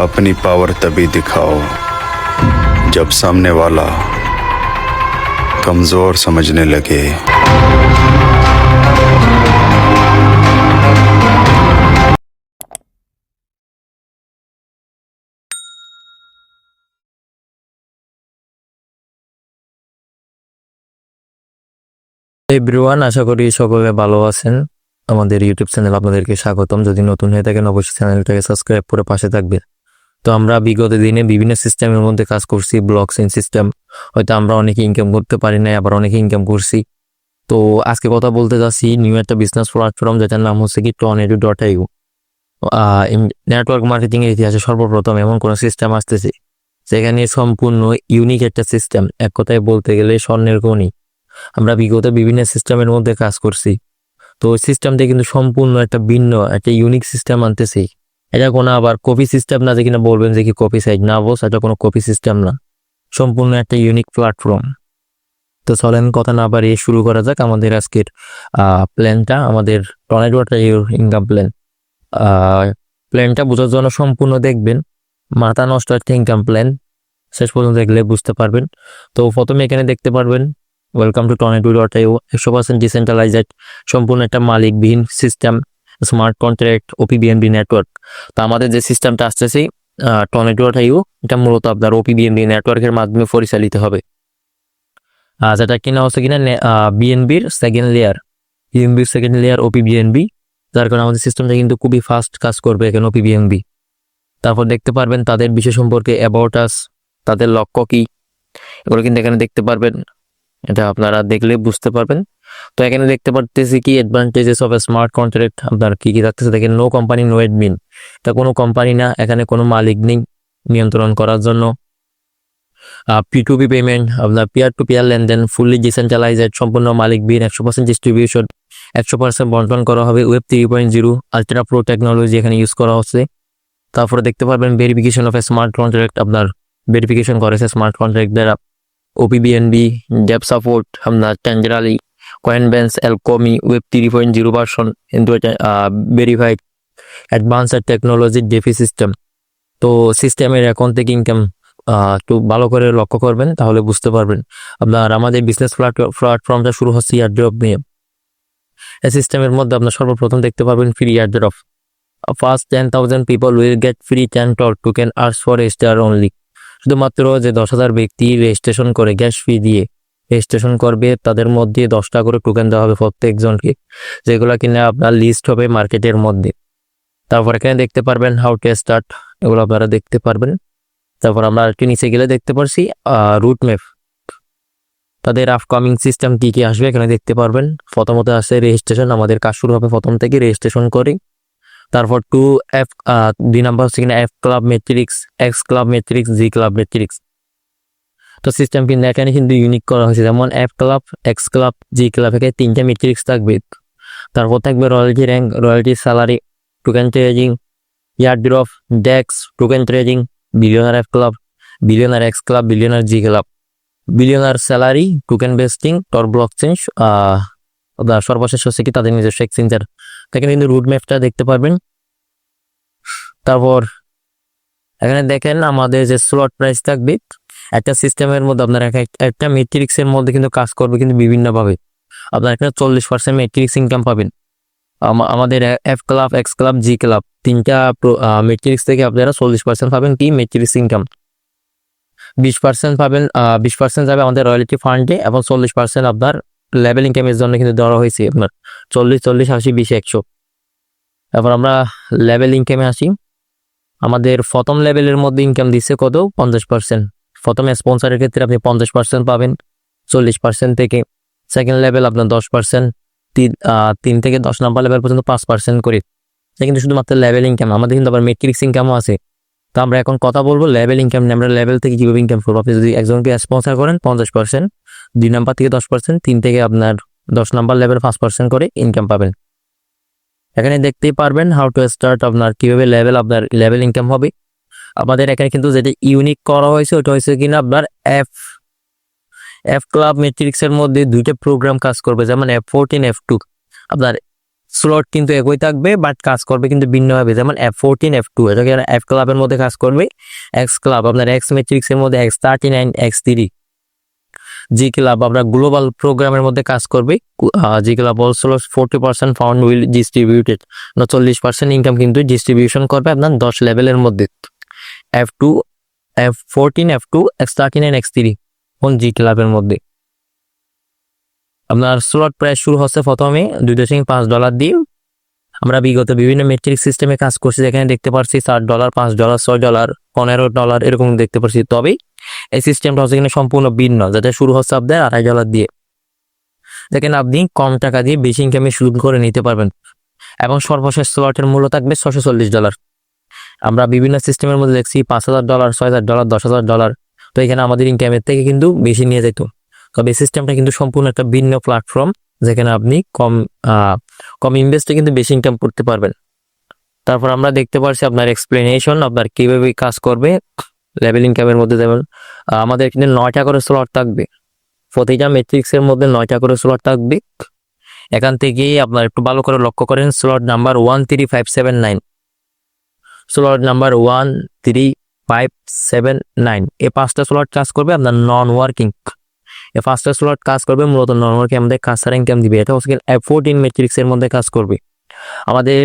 अपनी पावर तभी दिखाओ जब सामने वाला कमजोर समझने लगे এভরিওয়ান আশা করি সকলে ভালো আছেন আমাদের ইউটিউব চ্যানেল আপনাদেরকে স্বাগতম যদি নতুন হয়ে থাকেন অবশ্যই চ্যানেলটাকে সাবস্ক্রাইব করে পাশে থাকবেন তো আমরা বিগত দিনে বিভিন্ন সিস্টেমের মধ্যে কাজ করছি ব্লক চেইন সিস্টেম হয়তো আমরা অনেকে ইনকাম করতে পারি নাই, আবার অনেকে ইনকাম করছি। তো আজকে কথা বলতে যাচ্ছি নিউ একটা বিজনেস প্ল্যাটফর্ম যেটার নাম হচ্ছে কি tornado dot I O network marketing এর ইতিহাসে সর্বপ্রথম এমন কোনো সিস্টেম আসতেছে, যেখানে সম্পূর্ণ ইউনিক একটা সিস্টেম এক কথায় বলতে গেলে স্বর্ণের খনি। আমরা বিগত বিভিন্ন সিস্টেমের মধ্যে কাজ করছি। তো সিস্টেমটা কিন্তু সম্পূর্ণ একটা ভিন্ন, একটা ইউনিক সিস্টেম আনতেছি। এটা কোনো আবার কপি সিস্টেম না যে কিনা বলবেন যে কি কপি সাইড না বস, এটা কোনো কপি সিস্টেম না। সম্পূর্ণ একটা ইউনিক প্ল্যাটফর্ম তো চলেন কথা না বাড়িয়ে শুরু করা যাক আমাদের আজকের প্ল্যানটা আমাদের টর্নেডোটা ইনকাম প্ল্যান প্ল্যানটা বোঝার জন্য সম্পূর্ণ দেখবেন, মাথা নষ্ট একটা ইনকাম প্ল্যান শেষ পর্যন্ত দেখলে বুঝতে পারবেন। তো প্রথমে এখানে দেখতে পারবেন welcome to tornado dot I O একশো পার্সেন্ট ডিসেন্ট্রালাইজড সম্পূর্ণ একটা মালিকবিহীন system smart contract O P B N B network তো আমাদের যে সিস্টেমটা আসতেছে ডট আইও এটা মূলত আপনার ওপিবিএনবি নেটওয়ার্কের মাধ্যমে পরিচালিত হবে। যেটা কিনা হচ্ছে কিনা বিএনবির second layer বিএনবির second layer O P B N B যার কারণে আমাদের সিস্টেমটা কিন্তু খুবই ফাস্ট কাজ করবে এখানে ওপিবিএনবি তারপর দেখতে পারবেন তাদের বিষয় সম্পর্কে অ্যাবাউট আস তাদের লক্ষ্য কি। এগুলো কিন্তু এখানে দেখতে পারবেন। এটা আপনারা দেখলে বুঝতে পারবেন। তো এখানে দেখতে পারতেছি কি অ্যাডভান্টেজেস অফ স্মার্ট কন্ট্রাক্ট আপনার কি কি থাকতেছে দেখেন নো কোম্পানি নো অ্যাডমিন তা কোনো কোম্পানি না, এখানে কোনো মালিক নেই নিয়ন্ত্রণ করার জন্য। পি টু পি পেমেন্ট আপনার পিয়ার টু পিয়ার লেনদেন ফুললি ডিসেন্ট্রালাইজড সম্পূর্ণ মালিকবিহীন একশো পার্সেন্ট ডিস্ট্রিবিউশন একশো পার্সেন্ট বন্টন করা হবে web three point zero ultra pro technology এখানে ইউজ করা হচ্ছে। তারপরে দেখতে পারবেন verification of a smart contract আপনার ভেরিফিকেশন করেছে স্মার্ট কন্ট্রাক্ট দ্বারা। O P B N B dapp support আপনার Tenderly Coinbase Alchemy web three point zero version verified advanced technology DeFi system তো সিস্টেমের অ্যাকাউন্ট থেকে ইনকাম একটু ভালো করে লক্ষ্য করবেন, তাহলে বুঝতে পারবেন। আপনার আমাদের বিজনেস প্ল্যাটফর্মটা শুরু হচ্ছে ইয়ার ইয়ারড্রপ নিয়ে। এই সিস্টেমের মধ্যে আপনার সর্বপ্রথম দেখতে পাবেন free airdrop first ten thousand people will get free ten tor token ours for star only শুধুমাত্র যে দশ হাজার ব্যক্তি রেজিস্ট্রেশন করে গ্যাস ফি দিয়ে। রেজিস্ট্রেশন করবে, তাদের মধ্যে দশটা করে টোকেন দেওয়া হবে প্রত্যেকজনকে, যেগুলো কিনা আপনার লিস্ট হবে মার্কেটের মধ্যে। তারপর এখানে দেখতে পারবেন হাউ টু স্টার্ট এগুলো আপনারা দেখতে পারবেন। তারপর আমরা একটু নিচে গেলে দেখতে পারছি রুট ম্যাপ তাদের আপকামিং সিস্টেম কী কী আসবে এখানে দেখতে পারবেন। প্রথমত আছে রেজিস্ট্রেশন আমাদের কাজ শুরু হবে প্রথম থেকে রেজিস্ট্রেশন করে। তারপর টু এফ দুই নাম্বার হচ্ছে কিনা F club matrix X club matrix G club matrix তো সিস্টেম কিন্তু এখানে কিন্তু ইউনিক করা হয়েছে। যেমন F club X club G club এখানে তিনটা মেট্রিক্স থাকবে। তারপর থাকবে royalty rank royalty salary token trading airdrop DEX token trading billionaire F club billionaire X club billionaire G club billionaire salary token vesting tor blockchain সর্বশেষ হচ্ছে কি তাদের নিজস্ব এক্সচেঞ্জার এখানে কিন্তু রুট ম্যাপটা দেখতে পারবেন। তারপর এখানে দেখেন আমাদের যে স্লট প্রাইস থাকবে একটা সিস্টেমের মধ্যে আপনার এক- একটা মেট্রিক্স এর মধ্যে কিন্তু কাজ করবে কিন্তু বিভিন্নভাবে। আপনার এখানে চল্লিশ পার্সেন্ট মেট্রিক্স ইনকাম পাবেন। আমাদের F club X club G club তিনটা মেট্রিক্স থেকে আপনারা চল্লিশ পার্সেন্ট পাবেন কি মেট্রিক্স ইনকাম বিশ পার্সেন্ট পাবেন বিশ পার্সেন্ট যাবে আমাদের রয়্যালিটি ফান্ডে এবং চল্লিশ পার্সেন্ট আপনার লেভেল ইনকামের জন্য কিন্তু দেওয়া হয়েছে আপনার। চল্লিশ চল্লিশ, আশি, বিশ, একশো। তারপর আমরা লেভেল ইনকামে আসি। আমাদের প্রথম লেভেলের মধ্যে ইনকাম দিচ্ছে কত? পঞ্চাশ পার্সেন্ট প্রথম স্পন্সরের ক্ষেত্রে আপনি পঞ্চাশ পার্সেন্ট পাবেন, চল্লিশ পার্সেন্ট থেকে সেকেন্ড লেভেল আপনার দশ পার্সেন্ট তিন তিন থেকে দশ নাম্বার লেভেল পর্যন্ত পাঁচ পার্সেন্ট করে। এটা কিন্তু শুধুমাত্র লেভেল ইনকাম আমাদের কিন্তু আবার মেট্রিক্স ইনকামও আছে। তো আমরা এখন কথা বলব লেভেল ইনকাম নিয়ে, আমরা লেভেল থেকে কীভাবে ইনকাম করব? আপনি যদি একজনকে স্পন্সর করেন, পঞ্চাশ পার্সেন্ট দুই নাম্বার থেকে দশ পার্সেন্ট তিন থেকে আপনার দশ নাম্বার লেভেল পাঁচ পার্সেন্ট করে ইনকাম পাবেন। এখানে দেখতেই পারবেন হাউ টু স্টার্ট আপনার, কীভাবে লেভেল আপনার লেভেল ইনকাম হবে। আমাদের এখানে কিন্তু যেটা ইউনিক করা হয়েছে, ওটা হয়েছে কিনা আপনার এফ এফ ক্লাব ম্যাট্রিক্স এর মধ্যে দুইটা প্রোগ্রাম কাজ করবে, যেমন এফ ফোরটিন এফ টু আপনার স্লট কিন্তু একই থাকবে বাট কাজ করবে কিন্তু ভিন্নভাবে, যেমন F fourteen F two F ক্লাবের মধ্যে কাজ করবে? এক্স ক্লাব আপনার এক্স ম্যাট্রিক্সের মধ্যে X thirty nine X three G club আপনার গ্লোবাল প্রোগ্রামের মধ্যে কাজ করবে G club also forty percent found will distributed চল্লিশ পার্সেন্ট ইনকাম কিন্তু ডিস্ট্রিবিউশন করবে আপনার দশ লেভেলের মধ্যে। F two F fourteen F two X thirty nine X three কোন জি ক্লাবের মধ্যে? আপনার স্লট প্রাইস শুরু হচ্ছে প্রথমে দুই দশমিক পাঁচ ডলার দিয়ে। আমরা বিগত বিভিন্ন মেট্রিক সিস্টেমে কাজ করছি, যেখানে দেখতে পাচ্ছি সাত ডলার পাঁচ ডলার ছয় ডলার পনেরো ডলার এরকম দেখতে পাচ্ছি তবে এই সিস্টেমটা হচ্ছে কিনা সম্পূর্ণ ভিন্ন যাতে শুরু হচ্ছে আপনার আড়াই ডলার দিয়ে। দেখেন আপনি কম টাকা দিয়ে বেশি ইনকামে শুরু করে নিতে পারবেন। এবং সর্বশেষ স্লটের মূল্য থাকবে ছশো চল্লিশ ডলার আমরা বিভিন্ন সিস্টেমের মধ্যে দেখছি পাঁচ হাজার ডলার ছয় হাজার ডলার দশ হাজার ডলার তো এখানে আমাদের ইনকামের থেকে কিন্তু বেশি নিয়ে যেত। তবে এই সিস্টেমটা কিন্তু সম্পূর্ণ একটা ভিন্ন প্ল্যাটফর্ম যেখানে আপনি কম কম ইনভেস্টে কিন্তু বেশি ইনকাম করতে পারবেন। তারপর আমরা দেখতে পারছি আপনার এক্সপ্লেনেশন আপনার কীভাবে কাজ করবে লেভেল ইনকামের মধ্যে যেমন আমাদের এখানে নয়টা করে স্লট থাকবে। প্রতিটা মেট্রিক্সের মধ্যে নয়টা করে স্লট থাকবে। এখান থেকেই আপনার একটু ভালো করে লক্ষ্য করেন slot number one three five seven nine slot number one three five seven nine এই পাঁচটা স্লট কাজ করবে আপনার নন ওয়ার্কিং এই পাঁচটা স্লট কাজ করবে, মূলত নন ওয়ার্কিং আমাদের ছাড়া ইনকাম দিবে। এটা হচ্ছে এফ ফোরটিন মেট্রিক্সের মধ্যে কাজ করবে। আমাদের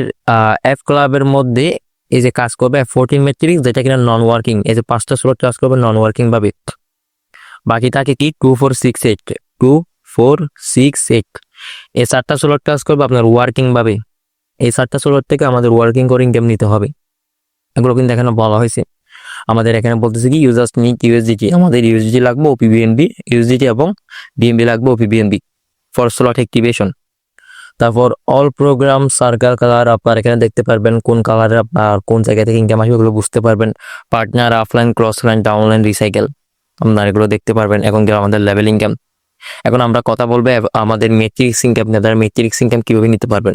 এফ ক্লাবের মধ্যে এই যে কাজ করবে এফ ফোরটিন মেট্রিক্স যেটা কিনা নন ওয়ার্কিং এই যে পাঁচটা স্লট কাজ করবে নন ওয়ার্কিং ভাবে। বাকি থাকে কি? Two four six eight two four six eight এই চারটা স্লট কাজ করবে আপনার ওয়ার্কিং ভাবে। এই চারটা স্লট থেকে আমাদের ওয়ার্কিং করে ইনকাম নিতে হবে। এগুলো কিন্তু এখানে বলা হয়েছে। আমাদের এখানে বলতেছে কি users need U S D T আমাদের ইউএসডিটি লাগবে O P B N B U S D T এবং বিএনবি লাগবে O P B N B for slot activation তারপর অল প্রোগ্রাম সার্কেল কালার আপনার এখানে দেখতে পারবেন, কোন কালারে আপনার কোন জায়গা থেকে ইনকাম আসবে ওগুলো বুঝতে পারবেন। Partner offline cross line downline recycle আপনার এগুলো দেখতে পারবেন। এখন গেলে আমাদের লেভেল ইনকাম এখন আমরা কথা বলব আমাদের মেট্রিক্স ইনকাম আপনাদের মেট্রিক্স ইনকাম কীভাবে নিতে পারবেন।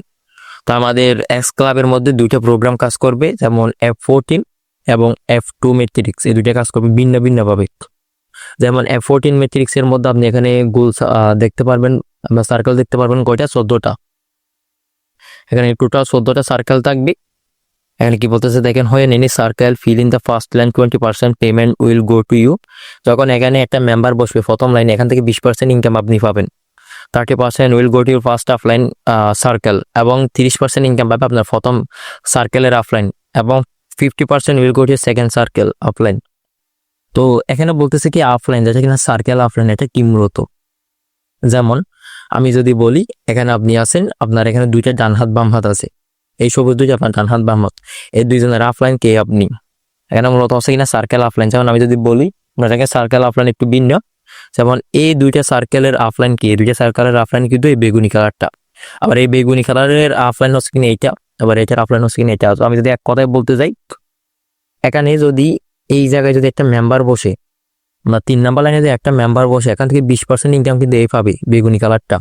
তো আমাদের এক্স ক্লাবের মধ্যে দুইটা প্রোগ্রাম কাজ করবে, যেমন এফ ফোরটিন এবং এফ টু মেট্রিক্স এই দুইটা কাজ করবে ভিন্ন ভিন্নভাবে। যেমন এফ ফোরটিন মেট্রিক্স এর মধ্যে আপনি এখানে গোল দেখতে পারবেন আমরা সার্কেল দেখতে পারবেন কয়টা? চোদ্দটা। এখানে টোটাল চোদ্দটা সার্কেল থাকবে। এখানে কি বলতেছে দেখেন হয় any circle fill in the first line twenty percent payment will go to you যখন এখানে একটা মেম্বার বসবে, প্রথম লাইনে এখান থেকে বিশ পার্সেন্ট ইনকাম আপনি পাবেন। Thirty percent will go to your first offline circle এবং তিরিশ পার্সেন্ট ইনকাম পাবে আপনার প্রথম সার্কেলের অফলাইন এবং fifty percent will go to second circle offline তো এখানে বলতেছে কি অফলাইন যেটা কিনা সার্কেল অফলাইন এটা কি মূলত? যেমন আমি যদি বলি, এখানে আপনি আছেন, আপনার এখানে দুইটা ডান হাত, বাম হাত আছে। এই সবুজ দুইটা আপনার ডান হাত, বাম হাত। এই দুইজনের অফলাইন কে আপনি? এখানে মূলত আছে কিনা সার্কেল অফলাইন যেমন আমি যদি বলি, আপনার সার্কেল অফলাইন একটু ভিন্ন। যেমন এই দুইটা সার্কেলের অফলাইন কি? এই দুইটা সার্কেলের আফলাইন কিন্তু এই বেগুনি কালারটা আবার এই বেগুনি কালারের অফলাইন হচ্ছে কিনা এইটা? আবার এটার অফলাইন হচ্ছে কিনা এটা আমি যদি এক কথায় বলতে যাই, এখানে যদি এই জায়গায় যদি একটা মেম্বার বসে আমরা তিন নাম্বার লাইনে যদি একটা মেম্বার বসে, এখান থেকে বিশ পার্সেন্ট ইনকাম কিন্তু এই পাবে বেগুনি কালারটা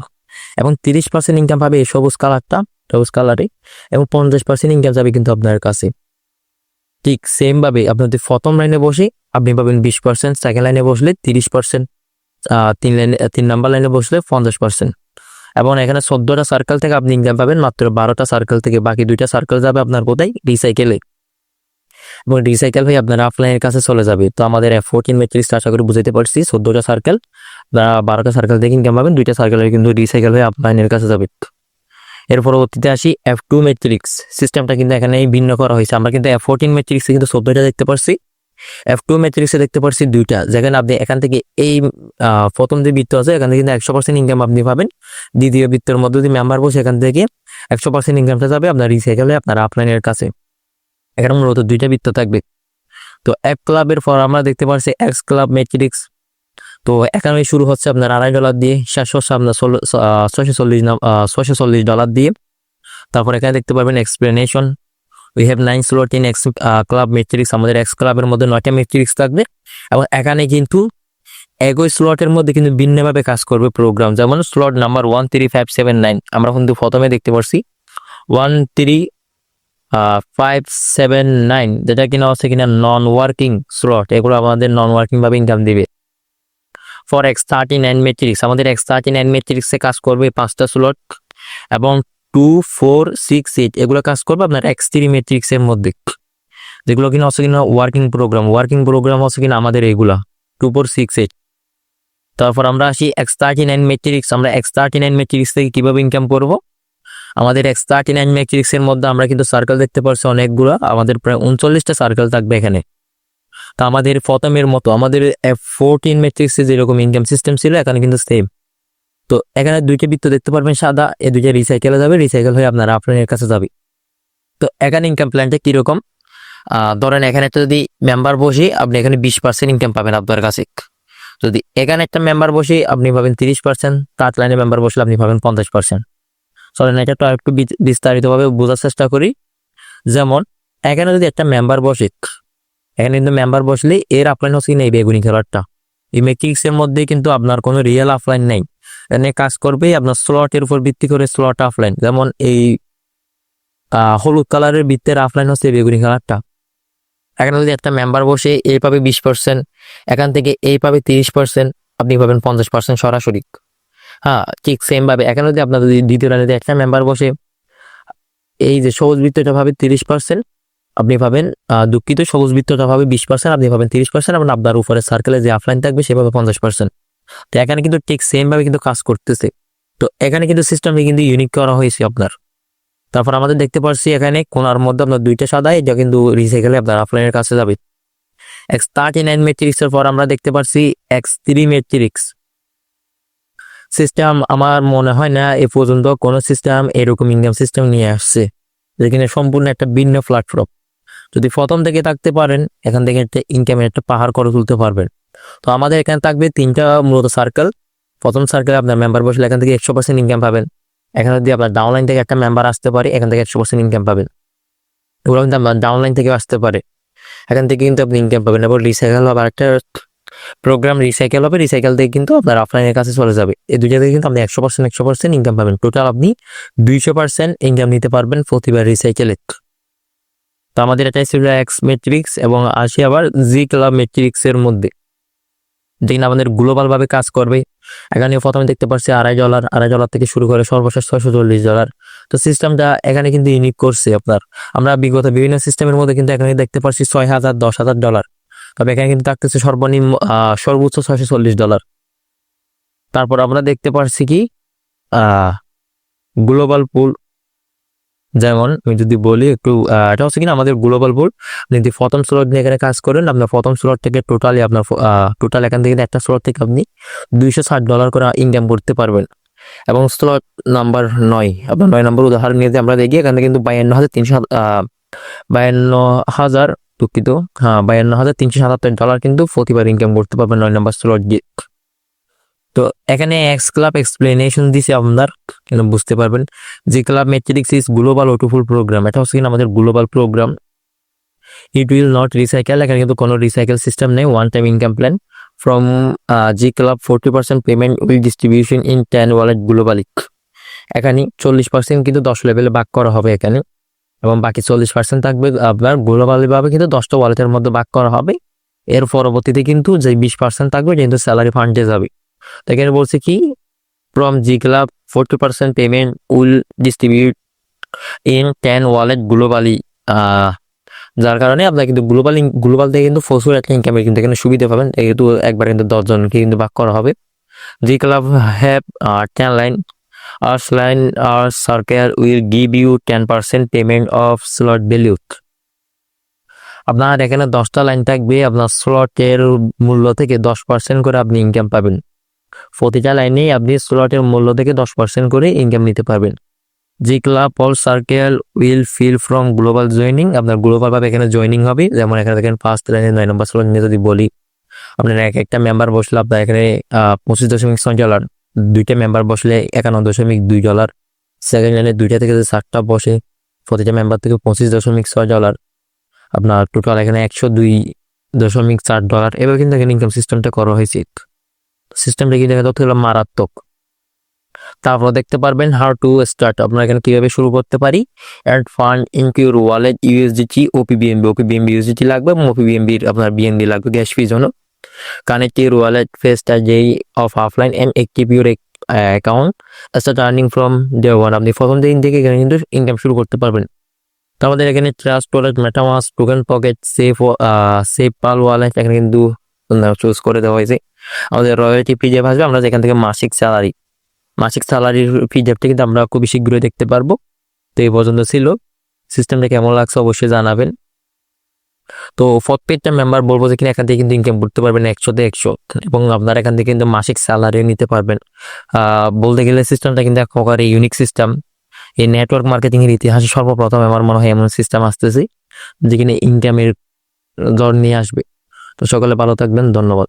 এবং তিরিশ পার্সেন্ট ইনকাম পাবে এই সবুজ কালারটা সবুজ কালারে এবং পঞ্চাশ পার্সেন্ট ইনকাম যাবে কিন্তু আপনার কাছে। ঠিক সেমভাবে আপনি যদি প্রথম লাইনে বসে, আপনি পাবেন বিশ পার্সেন্ট সেকেন্ড লাইনে বসলে তিরিশ পার্সেন্ট তিন লাইনে তিন নাম্বার লাইনে বসলে পঞ্চাশ পার্সেন্ট এবং এখানে চোদ্দটা সার্কেল থেকে আপনি ইনকাম পাবেন, মাত্র বারোটা সার্কেল থেকে বাকি দুইটা সার্কেল যাবে আপনার কোথায়? রিসাইকেলে এবং রিসাইকেল হয়ে আপনার অফলাইনের কাছে চলে যাবে। তো আমাদের ফোরটিন মেট্রিক্স আশা করি বুঝাইতে পারছি। চোদ্দটা সার্কেল বা বারোটা সার্কেল থেকে ইনকাম পাবেন, দুইটা সার্কেল কিন্তু রিসাইকেল হয়ে অফলাইনের কাছে যাবে। এর পরবর্তীতে আসি এফ টু মেট্রিক্স সিস্টেমটা কিন্তু এখানে ভিন্ন করা হয়েছে। আমরা কিন্তু এফ ফোরটিন মেট্রিক্সে কিন্তু চোদ্দটা দেখতে পারছি। এফ টু মেট্রিক্সে দেখতে পারছি দুইটা। যেখানে আপনি এখান থেকে এই প্রথম যে বৃত্ত আছে, এখান থেকে কিন্তু একশো পার্সেন্ট ইনকাম আপনি পাবেন। দ্বিতীয় বৃত্তের মধ্যে যদি মেম্বার বসে, এখান থেকে একশো পার্সেন্ট ইনকামটা যাবে আপনার রিসাইকেল আপনার অফলাইনের কাছে। এখানে মূলত দুইটা বৃত্ত থাকবে। তো এক ক্লাবের পর আমরা দেখতে পাচ্ছি এক্স ক্লাব ম্যাট্রিক্স তো এখানে শুরু হচ্ছে আপনার আড়াই ডলার দিয়ে হচ্ছে আপনার ছয়শো চল্লিশ ছয়শো চল্লিশ ডলার দিয়ে। তারপর এখানে দেখতে পাবেন explanation we have nine slot in X club matrix আমাদের এক্স ক্লাবের মধ্যে নয়টা ম্যাট্রিক্স থাকবে এবং এখানে কিন্তু একই স্লটের মধ্যে কিন্তু ভিন্নভাবে কাজ করবে প্রোগ্রাম যেমন slot number one three five seven nine আমরা কিন্তু প্রথমে দেখতে পাচ্ছি one three five seven nine যেটা কিনা হচ্ছে কিনা নন ওয়ার্কিং স্লট এগুলো আমাদের নন ওয়ার্কিংভাবে ইনকাম দিবে। For X thirty nine matrix আমাদের এক্স থার্টি নাইন মেট্রিক্সে কাজ করবে পাঁচটা স্লট এবং টু ফোর সিক্স এইট এগুলো কাজ করবে আপনার এক্স থ্রি ম্যাট্রিক্সের মধ্যে। যেগুলো কিনা হচ্ছে কিনা ওয়ার্কিং প্রোগ্রাম ওয়ার্কিং প্রোগ্রাম হচ্ছে কিনা আমাদের এইগুলা টু ফোর সিক্স এইট তারপর আমরা আসি এক্স থার্টি নাইন ম্যাট্রিক্স আমরা এক্স থার্টি নাইন ম্যাট্রিক্স থেকে কীভাবে ইনকাম করব? আমাদের এক্স থার্টি নাইন ম্যাট্রিক্সের মধ্যে আমরা কিন্তু সার্কেল দেখতে পাচ্ছি অনেকগুলো। আমাদের প্রায় উনচল্লিশটা সার্কেল থাকবে এখানে। তা আমাদের প্রথমের মতো, আমাদের ফোরটিন ম্যাট্রিক্সে যেরকম ইনকাম সিস্টেম ছিল, এখানে কিন্তু সেম তো এখানে দুইটা বৃত্ত দেখতে পারবেন সাদা এই দুইটা রিসাইকেলে যাবে রিসাইকেল হয়ে আপনার আপনার কাছে যাবে। তো এখানে ইনকাম প্ল্যানটা কীরকম? ধরেন এখানে একটা যদি মেম্বার বসে, আপনি এখানে বিশ পার্সেন্ট ইনকাম পাবেন আপনার কাছে। যদি এখানে একটা মেম্বার বসে, আপনি পাবেন তিরিশ পার্সেন্ট থার্ড লাইনে মেম্বার বসলে আপনি পাবেন পঞ্চাশ পার্সেন্ট চলেন এটা তো একটু বিস্তারিতভাবে বোঝার চেষ্টা করি। যেমন, এখানে যদি একটা মেম্বার বসে, এখানে কিন্তু মেম্বার বসলে এর আপলাইন হচ্ছে কি না এই বেগুনি কালারটা এই মেট্রিক্সের মধ্যে কিন্তু আপনার কোনো রিয়েল অফলাইন নেই। এখানে কাজ করবে আপনার স্লটের উপর ভিত্তি করে স্লট অফলাইন যেমন এই হলুদ কালারের বৃত্তের অফলাইন হচ্ছে বেগুনি কালারটা এখানে যদি একটা মেম্বার বসে এই পাবে বিশ পার্সেন্ট এখান থেকে এই পাবে তিরিশ পার্সেন্ট আপনি পাবেন পঞ্চাশ পার্সেন্ট সরাসরি। হ্যাঁ ঠিক সেম ভাবে এখানে যদি আপনার যদি দ্বিতীয় লাইনে একটা মেম্বার বসে, এই যে সবুজ বৃত্তটা পাবে তিরিশ পার্সেন্ট আপনি পাবেন দুঃখিত, সবুজ বৃত্তটা পাবে বিশ পার্সেন্ট আপনি পাবেন তিরিশ পার্সেন্ট এবং আপনার উপরে সার্কেলে যে অফলাইন থাকবে সেভাবে পঞ্চাশ পার্সেন্ট তো এখানে কিন্তু ঠিক সেম ভাবে কিন্তু কাজ করতেছে। তো এখানে কিন্তু সিস্টেমটি কিন্তু ইউনিক করা হয়েছে আপনার। তারপর আমাদের দেখতে পাচ্ছি এখানে কোনার মধ্যে আপনার দুইটা সাদা, এটা কিন্তু রিসাইকেলে আপনার অফলাইনের কাছে যাবে। এক্স থার্টি নাইন মেট্রিক্সের পর আমরা দেখতে পাচ্ছি এক্স থ্রি মেট্রিক্স সিস্টেম আমার মনে হয় না এ পর্যন্ত কোনো সিস্টেম এরকম ইনকাম সিস্টেম নিয়ে আসছে। যেখানে সম্পূর্ণ একটা ভিন্ন প্ল্যাটফর্ম যদি প্রথম থেকে থাকতে পারেন, এখান থেকে একটা ইনকামের একটা পাহাড় করে তুলতে পারবেন। তো আমাদের এখানে থাকবে তিনটা মূলত সার্কেল প্রথম সার্কেলে আপনার মেম্বার বসলে এখান থেকে একশো পার্সেন্ট ইনকাম পাবেন। এখানে যদি আপনার ডাউনলাইন থেকে একটা মেম্বার আসতে পারে, এখান থেকে একশো পার্সেন্ট ইনকাম পাবেন। এগুলো কিন্তু আপনার ডাউনলাইন থেকে আসতে পারে। এখান থেকে কিন্তু আপনি ইনকাম পাবেন। এবার রিসাইকেল হবে আরেকটা প্রোগ্রাম রিসাইকেল হবে রিসাইকেল থেকে কিন্তু আপনার অফলাইনের কাছে চলে যাবে। এই দুইটা থেকে কিন্তু আপনি একশো পার্সেন্ট একশো পার্সেন্ট ইনকাম পাবেন। টোটাল আপনি দুইশো পার্সেন্ট ইনকাম নিতে পারবেন প্রতিবার রিসাইকেলে তো আমাদের এটাই ছিল এক্স মেট্রিক্স এবং আসি আবার জি ক্লাব মেট্রিক্সের মধ্যে। যেখানে আমাদের গ্লোবাল ভাবে কাজ করবে। এখানে প্রথমে দেখতে পাচ্ছি আড়াই ডলার আড়াই ডলার থেকে শুরু করে সর্বশেষ ছয়শো চল্লিশ ডলার তো সিস্টেমটা এখানে কিন্তু ইউনিক করছে আপনার। আমরা বিগত বিভিন্ন সিস্টেমের মধ্যে কিন্তু এখানে দেখতে পাচ্ছি ছয় হাজার, দশ হাজার ডলার তবে এখানে কিন্তু থাকতেছে সর্বনিম্ন সর্বোচ্চ ছয়শো চল্লিশ ডলার তারপর আমরা দেখতে পাচ্ছি কি গ্লোবাল পুল যেমন আমি যদি বলি একটু এটা হচ্ছে কিনা আমাদের গ্লোবাল পুল আপনি যদি প্রথম স্লট নিয়ে এখানে কাজ করেন, আপনার প্রথম স্লট থেকে টোটালি আপনার টোটাল এখান থেকে একটা স্লট থেকে আপনি দুইশো ষাট ডলার করে ইনকাম করতে পারবেন। এবং স্লট নাম্বার নয়, আপনার নয় নম্বর উদাহরণ নিয়ে আমরা দেখি, এখানে কিন্তু বায়ান্ন হাজার তিনশো বায়ান্ন হাজার দুঃখিত হ্যাঁ বায়ান্ন হাজার তিনশো সাতাত্তর ডলার কিন্তু প্রতিবার ইনকাম করতে পারবেন নয় নম্বর স্লট দিয়ে তো এখানে এক্স ক্লাব এক্সপ্লেনেশন দিছে আপনার, কেন বুঝতে পারবেন? যে club matrix is global autofill program এটা হচ্ছে কিনা আমাদের global program it will not recycle এখানে কিন্তু কোনো রিসাইকেল সিস্টেম নেই one time income plan from G club forty percent payment will distribution in ten wallet globally এখানে চল্লিশ পার্সেন্ট কিন্তু দশ লেভেলে ভাগ করা হবে এখানে, এবং বাকি চল্লিশ পার্সেন্ট থাকবে আপনার গ্লোবালি ভাবে কিন্তু দশটা ওয়ালেটের মধ্যে ভাগ করা হবে। এর পরবর্তীতে কিন্তু যে বিশ পার্সেন্ট থাকবে কিন্তু স্যালারি ফান্ডে যাবে। এখানে বলছে কি from G club forty percent payment will distribute in ten wallet globally যার কারণে আপনার কিন্তু গ্লোবাল গ্লোবাল থেকে কিন্তু প্রচুর একটা ইনকামের কিন্তু এখানে সুবিধা পাবেন। যেহেতু একবার কিন্তু দশজনকে কিন্তু ভাগ করা হবে। G club have ten line ours line R circle will give you ten percent payment of slot value আপনার এখানে দশটা লাইন থাকবে, আপনার স্লটের মূল্য থেকে দশ পার্সেন্ট করে আপনি ইনকাম পাবেন। প্রতিটা লাইনেই আপনি স্লটের মূল্য থেকে দশ পার্সেন্ট করে ইনকাম নিতে পারবেন। G club all circle will fill from global joining আপনার গ্লোবাল ভাবে এখানে জয়নিং হবে। যেমন এখানে দেখেন ফার্স্ট লাইনে নয় নম্বর স্লট নিয়ে যদি বলি, আপনার এক একটা মেম্বার বসলে আপনার এখানে পঁচিশ দশমিক ছয় ডলার দুইটা মেম্বার বসলে একান্ন দশমিক দুই ডলার সেকেন্ড লাইনে দুইটা থেকে যদি চারটা বসে, প্রতিটা মেম্বার থেকে পঁচিশ দশমিক ছয় ডলার আপনার টোটাল এখানে একশো দুই দশমিক চার ডলার এবার কিন্তু এখানে ইনকাম সিস্টেমটা করা হয়েছে। সিস্টেমটা কিন্তু এখানে তথ্য মারাত্মক। তারপর দেখতে পারবেন হাউ টু স্টার্ট আপনারা এখানে কীভাবে শুরু করতে পারি? Add fund in your wallet U S D T O P B N B O P B N B U S D T লাগবে এবং ওপিবিএমবির আপনার বিএমবি লাগবে গ্যাস ফি জন্য। কানেক্ট ইউর ওয়ালেট ফেস্ট যেই of offline and active your account start earning from day one আপনি প্রথম দিন থেকে এখানে কিন্তু ইনকাম শুরু করতে পারবেন। তো আমাদের এখানে Trust Wallet MetaMask TokenPocket safe SafePal wallet এখানে কিন্তু চুজ করে দেওয়া হয়েছে। আমাদের রয়্যালটি পিডিএফ আসবে আমরা যেখান থেকে মাসিক স্যালারি মাসিক স্যালারির পিডিএফটা কিন্তু আমরা খুবই শীঘ্রই দেখতে পারব। তো এই পর্যন্ত ছিল। সিস্টেমটা কেমন লাগছে অবশ্যই জানাবেন। তো প্রত্যেকটা মেম্বার বলব যে কিনা, এখান থেকে কিন্তু ইনকাম করতে পারবেন একশোতে একশো। এবং আপনারা এখান থেকে কিন্তু মাসিক স্যালারি নিতে পারবেন। বলতে গেলে সিস্টেমটা কিন্তু এক ইউনিক সিস্টেম এই নেটওয়ার্ক মার্কেটিং এর ইতিহাসে সর্বপ্রথম আমার মনে হয় এমন সিস্টেম আসতেছে যেখানে ইনকামের দর নিয়ে আসবে। তো সকলে ভালো থাকবেন, ধন্যবাদ।